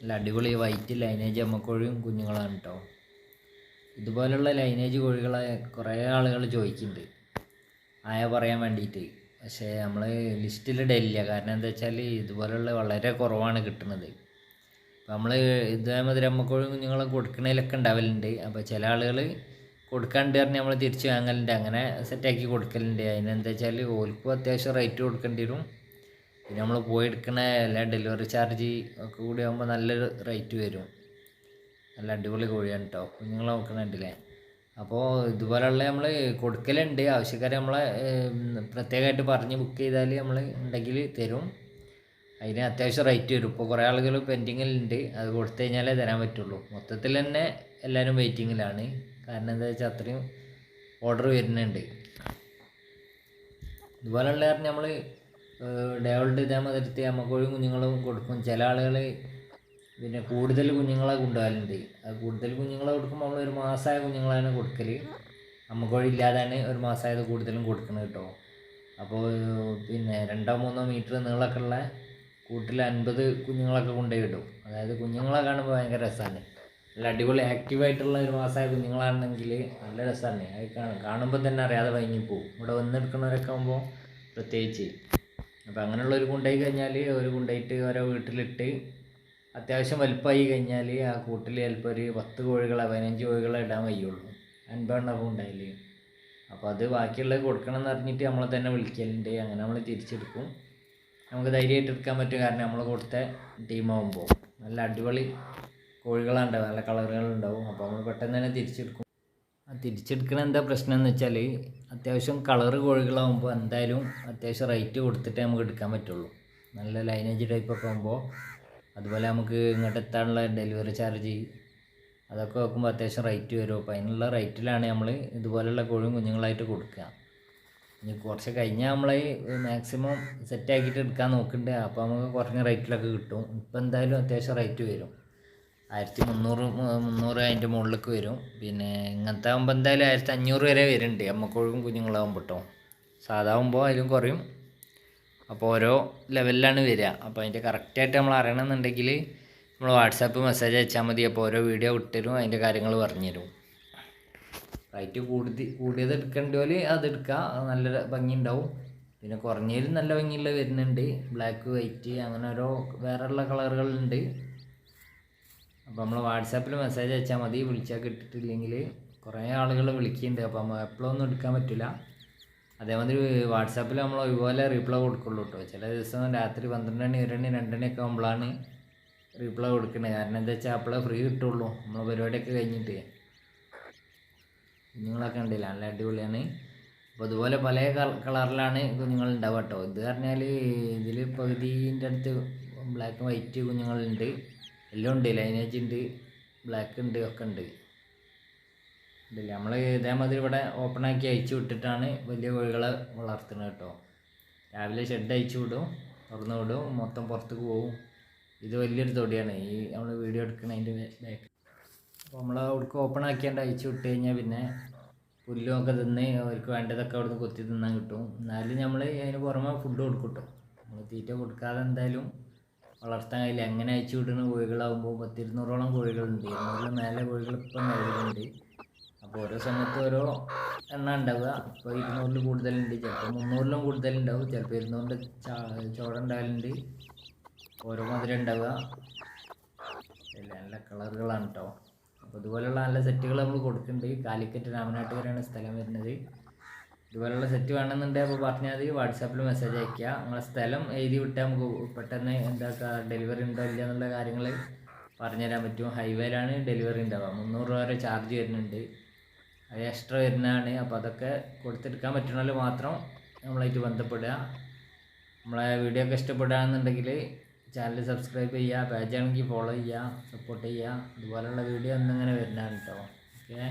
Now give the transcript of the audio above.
നല്ല അടിപൊളി white lineage അമ്മക്കോഴിയും കുഞ്ഞുങ്ങളാണ് കേട്ടോ ഇതുപോലുള്ള ലൈനേജ് കോഴികളെ കുറേ ആളുകൾ ചോദിക്കുന്നുണ്ട് ആയ പറയാൻ വേണ്ടിയിട്ട് പക്ഷേ നമ്മൾ ലിസ്റ്റിൽ ഇടയില്ല കാരണം എന്താ വെച്ചാൽ ഇതുപോലുള്ള വളരെ കുറവാണ് കിട്ടുന്നത്. അപ്പോൾ നമ്മൾ ഇതേമാതിരി അമ്മക്കോഴി കുഞ്ഞുങ്ങളെ കൊടുക്കണേലൊക്കെ ഉണ്ടാവലുണ്ട് അപ്പോൾ ചില ആളുകൾ കൊടുക്കാണ്ട് പറഞ്ഞാൽ നമ്മൾ തിരിച്ച് വാങ്ങലുണ്ട്. അങ്ങനെ സെറ്റാക്കി കൊടുക്കലുണ്ട്. അതിനെന്താ വെച്ചാൽ ഓൽക്കും അത്യാവശ്യം റേറ്റ് കൊടുക്കേണ്ടി വരും. പിന്നെ നമ്മൾ പോയി എടുക്കണ എല്ലാ ഡെലിവറി ചാർജ് ഒക്കെ കൂടി ആകുമ്പോൾ നല്ലൊരു റേറ്റ് വരും. നല്ല അടിപൊളി കോഴിയാണ് കേട്ടോ കുഞ്ഞുങ്ങൾ നോക്കണുണ്ടല്ലേ അപ്പോൾ ഇതുപോലെയുള്ള നമ്മൾ കൊടുക്കലുണ്ട്. ആവശ്യക്കാരെ നമ്മളെ പ്രത്യേകമായിട്ട് പറഞ്ഞ് ബുക്ക് ചെയ്താൽ നമ്മൾ ഉണ്ടെങ്കിൽ തരും. അതിന് അത്യാവശ്യം റേറ്റ് വരും. ഇപ്പോൾ കുറേ ആളുകൾ പെൻഡിങ്ങിലുണ്ട് അത് കൊടുത്തു കഴിഞ്ഞാലേ തരാൻ പറ്റുള്ളൂ. മൊത്തത്തിൽ തന്നെ എല്ലാവരും വെയിറ്റിങ്ങിലാണ് കാരണം എന്താ വെച്ചാൽ അത്രയും ഓർഡർ വരുന്നുണ്ട്. ഇതുപോലെയുള്ള കാരണം നമ്മൾ ഡേവളുടെ ഇതേമാതിരത്തെ അമ്മക്കോഴിയും കുഞ്ഞുങ്ങളും കൊടുക്കും. ചില ആളുകൾ പിന്നെ കൂടുതൽ കുഞ്ഞുങ്ങളെ കൊണ്ടുപോകലുണ്ട് അത് കൂടുതൽ കുഞ്ഞുങ്ങളെ കൊടുക്കുമ്പോൾ നമ്മൾ ഒരു മാസമായ കുഞ്ഞുങ്ങളാണ് കൊടുക്കൽ അമ്മക്കോഴി ഇല്ലാതാണ് ഒരു മാസമായത് കൂടുതലും കൊടുക്കുന്നത് കേട്ടോ. അപ്പോൾ പിന്നെ രണ്ടോ മൂന്നോ മീറ്റർ നീളമൊക്കെ ഉള്ള കൂട്ടിൽ അൻപത് കുഞ്ഞുങ്ങളൊക്കെ കൊണ്ടുപോയി ഇടും അതായത് കുഞ്ഞുങ്ങളെ കാണുമ്പോൾ ഭയങ്കര രസമാണ്. നല്ല അടിപൊളി ആക്റ്റീവായിട്ടുള്ള ഒരു മാസമായ കുഞ്ഞുങ്ങളാണെങ്കിൽ നല്ല രസമാണ്. അത് കാണുമ്പോൾ തന്നെ അറിയാതെ വൈകിപ്പോവും. ഇവിടെ വന്നെടുക്കുന്നവരൊക്കെ ആകുമ്പോൾ പ്രത്യേകിച്ച്. അപ്പോൾ അങ്ങനെയുള്ളൊരു കൊണ്ടുപോയി കഴിഞ്ഞാൽ ഒരു കൊണ്ടുപോയിട്ട് ഓരോ വീട്ടിലിട്ട് അത്യാവശ്യം വലുപ്പമായി കഴിഞ്ഞാൽ ആ കൂട്ടിൽ ചിലപ്പോൾ ഒരു പത്ത് കോഴികളെ പതിനഞ്ച് കോഴികളെ ഇടാൻ കഴിയുള്ളൂ അൻപതെണ്ണമൊക്കെ ഉണ്ടായില്ലേ അപ്പോൾ അത് ബാക്കിയുള്ളത് കൊടുക്കണം എന്ന് പറഞ്ഞിട്ട് നമ്മളെ തന്നെ വിളിക്കലുണ്ട്. അങ്ങനെ നമ്മൾ തിരിച്ചെടുക്കും. നമുക്ക് ധൈര്യമായിട്ട് എടുക്കാൻ പറ്റും. കാരണം നമ്മൾ കൊടുത്ത ടീമാകുമ്പോൾ നല്ല അടിപൊളി കോഴികളുണ്ടാവും നല്ല കളറുകളുണ്ടാവും. അപ്പോൾ നമ്മൾ പെട്ടെന്ന് തന്നെ തിരിച്ചെടുക്കും. ആ തിരിച്ചെടുക്കണ എന്താ പ്രശ്നം എന്ന് വെച്ചാൽ അത്യാവശ്യം കളറ് കോഴികളാകുമ്പോൾ എന്തായാലും അത്യാവശ്യം റേറ്റ് കൊടുത്തിട്ടേ നമുക്ക് എടുക്കാൻ പറ്റുള്ളൂ. നല്ല ലൈനേജ് ടൈപ്പൊക്കെ ആകുമ്പോൾ അതുപോലെ നമുക്ക് ഇങ്ങോട്ട് എത്താനുള്ള ഡെലിവറി ചാർജ് അതൊക്കെ നോക്കുമ്പോൾ അത്യാവശ്യം റേറ്റ് വരും. അപ്പോൾ അതിനുള്ള റേറ്റിലാണ് നമ്മൾ ഇതുപോലെയുള്ള കോഴിയും കുഞ്ഞുങ്ങളായിട്ട് കൊടുക്കുക. ഇനി കുറച്ച് കഴിഞ്ഞാൽ നമ്മൾ മാക്സിമം സെറ്റാക്കിയിട്ട് എടുക്കാൻ നോക്കുന്നുണ്ട് അപ്പോൾ നമുക്ക് കുറഞ്ഞ റേറ്റിലൊക്കെ കിട്ടും. ഇപ്പം എന്തായാലും അത്യാവശ്യം റേറ്റ് വരും. ആയിരത്തി മുന്നൂറ് മുന്നൂറ് അതിന്റെ മുകളിലേക്ക് വരും. പിന്നെ ഇങ്ങനത്തെ ആകുമ്പോൾ എന്തായാലും ആയിരത്തി അഞ്ഞൂറ് വരെ വരുന്നുണ്ട്. അമ്മക്കോഴും കുഞ്ഞുങ്ങളാകുമ്പോൾ കേട്ടോ സാധാ ആകുമ്പോൾ അതിലും കുറയും. അപ്പോൾ ഓരോ ലെവലിലാണ് വരിക. അപ്പോൾ അതിന്റെ കറക്റ്റായിട്ട് നമ്മൾ അറിയണമെന്നുണ്ടെങ്കിൽ നമ്മൾ വാട്സാപ്പ് മെസ്സേജ് അയച്ചാൽ മതി. അപ്പോൾ ഓരോ വീഡിയോ വിട്ടുതരും അതിന്റെ കാര്യങ്ങൾ പറഞ്ഞുതരും. റേറ്റ് കൂടുതൽ കൂടിയത് എടുക്കേണ്ട പോലെ അത് എടുക്കുക നല്ല ഭംഗി ഉണ്ടാവും പിന്നെ കുറഞ്ഞതിൽ നല്ല ഭംഗിയുള്ള വരുന്നുണ്ട്. ബ്ലാക്ക് വൈറ്റ് അങ്ങനെ ഓരോ വേറെയുള്ള കളറുകളുണ്ട് അപ്പോൾ നമ്മൾ വാട്സാപ്പിൽ മെസ്സേജ് അയച്ചാൽ മതി. വിളിച്ചാൽ കിട്ടിയിട്ടില്ലെങ്കിൽ കുറേ ആളുകൾ വിളിക്കുന്നുണ്ട് അപ്പോൾ നമ്മൾ എപ്പോഴൊന്നും എടുക്കാൻ പറ്റില്ല അതേമാതിരി വാട്സാപ്പിൽ നമ്മൾ ഇതുപോലെ റീപ്ലൈ കൊടുക്കുള്ളൂ കേട്ടോ ചില ദിവസം രാത്രി പന്ത്രണ്ട് മണി ഒരു മണി രണ്ട് മണിയൊക്കെ ആകുമ്പോഴാണ് റീപ്ലൈ കൊടുക്കുന്നത് കാരണം എന്താ വെച്ചാൽ അപ്പോഴേ ഫ്രീ കിട്ടുള്ളൂ. നമ്മൾ പരിപാടിയൊക്കെ കഴിഞ്ഞിട്ട്. കുഞ്ഞുങ്ങളൊക്കെ ഉണ്ടല്ല നല്ല അടിപൊളിയാണ്. അപ്പോൾ അതുപോലെ പല കളറിലാണ് കുഞ്ഞുങ്ങൾ ഉണ്ടാവുക കേട്ടോ ഇത് പറഞ്ഞാൽ ഇതിൽ പകുതിന്റെ അടുത്ത് ബ്ലാക്ക് വൈറ്റ് കുഞ്ഞുങ്ങളുണ്ട്. എല്ലാം ഉണ്ട് ലൈനേജ് ഉണ്ട് ബ്ലാക്ക് ഉണ്ട് ഒക്കെ ഉണ്ട്. ഇതില്ല നമ്മൾ ഇതേമാതിരി ഇവിടെ ഓപ്പൺ ആക്കി അയച്ചു വിട്ടിട്ടാണ് വലിയ കോഴികളെ വളർത്തുന്നത് കേട്ടോ. രാവിലെ ഷെഡ് അയച്ചു വിടും തുറന്നു വിടും മൊത്തം പുറത്തേക്ക് പോവും. ഇത് വലിയൊരു തൊടിയാണ്. ഈ നമ്മൾ വീഡിയോ എടുക്കുന്നതിന്റെ ബാക്ക് അപ്പോൾ നമ്മൾ അവിടേക്ക് ഓപ്പൺ ആക്കിയാണ്ട് അയച്ചു വിട്ട് കഴിഞ്ഞാൽ പിന്നെ പുല്ലുമൊക്കെ തിന്ന് അവർക്ക് വേണ്ടതൊക്കെ അവിടെ നിന്ന് കൊത്തി തിന്നാൻ കിട്ടും. എന്നാലും നമ്മൾ അതിന് പുറമെ ഫുഡ് കൊടുക്കും കേട്ടോ. നമ്മൾ തീറ്റ കൊടുക്കാതെ എന്തായാലും വളർത്താൻ കഴിയില്ല. എങ്ങനെ അയച്ചു വിടുന്ന കോഴികളാകുമ്പോൾ പത്തിരുന്നൂറോളം കോഴികളുണ്ട്. ഇരുന്നൂറിൽ മേലെ കോഴികൾ ഇപ്പം നിലവിലുണ്ട് അപ്പോൾ ഓരോ സമയത്ത് ഓരോ എണ്ണ ഉണ്ടാവുക. ഇപ്പോൾ ഇരുന്നൂറിൽ കൂടുതലുണ്ട്. ചിലപ്പോൾ മുന്നൂറിലും കൂടുതലുണ്ടാവും. ചിലപ്പോൾ ഇരുന്നൂറിന്റെ ചോട ഉണ്ടാവലുണ്ട്. ഓരോ മധുരം ഉണ്ടാവുക. നല്ല കളറുകളാണ് കേട്ടോ അപ്പോൾ ഇതുപോലെയുള്ള നല്ല സെറ്റുകൾ നമ്മൾ കൊടുക്കുന്നുണ്ട്. കാലിക്കറ്റ് രാമനാട്ടുകരയാണ് സ്ഥലം വരുന്നത്. ഇതുപോലെയുള്ള സെറ്റ് വേണമെന്നുണ്ടെങ്കിൽ അപ്പോൾ പറഞ്ഞാൽ മതി വാട്സാപ്പിൽ മെസ്സേജ് അയക്കുക നിങ്ങളെ സ്ഥലം എഴുതി വിട്ടാൽ നമുക്ക് പെട്ടെന്ന് എന്താക്കുക ഡെലിവറി ഉണ്ടോ ഇല്ല എന്നുള്ള കാര്യങ്ങൾ പറഞ്ഞുതരാൻ പറ്റും. ഹൈവേയിലാണ് ഡെലിവറി ഉണ്ടാവുക. മുന്നൂറ് രൂപ വരെ ചാർജ് വരുന്നുണ്ട്. അത് എക്സ്ട്രാ വരുന്നതാണ്. അപ്പോൾ അതൊക്കെ കൊടുത്തെടുക്കാൻ പറ്റുന്നതിൽ മാത്രം നമ്മളായിട്ട് ബന്ധപ്പെടുക. നമ്മളെ വീഡിയോ ഒക്കെ ഇഷ്ടപ്പെടുകയാണെന്നുണ്ടെങ്കിൽ ചാനൽ സബ്സ്ക്രൈബ് ചെയ്യുക പേജാണെങ്കിൽ ഫോളോ ചെയ്യുക സപ്പോർട്ട് ചെയ്യുക. ഇതുപോലെയുള്ള വീഡിയോ ഒന്നിങ്ങനെ വരുന്നതാണ് കേട്ടോ ഓക്കെ